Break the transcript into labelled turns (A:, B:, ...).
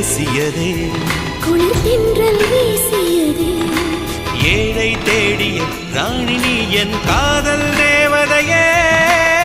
A: பேசியதே.
B: குளிர்கின்றல்
A: ஏழை தேடிய ராணி என் காதல்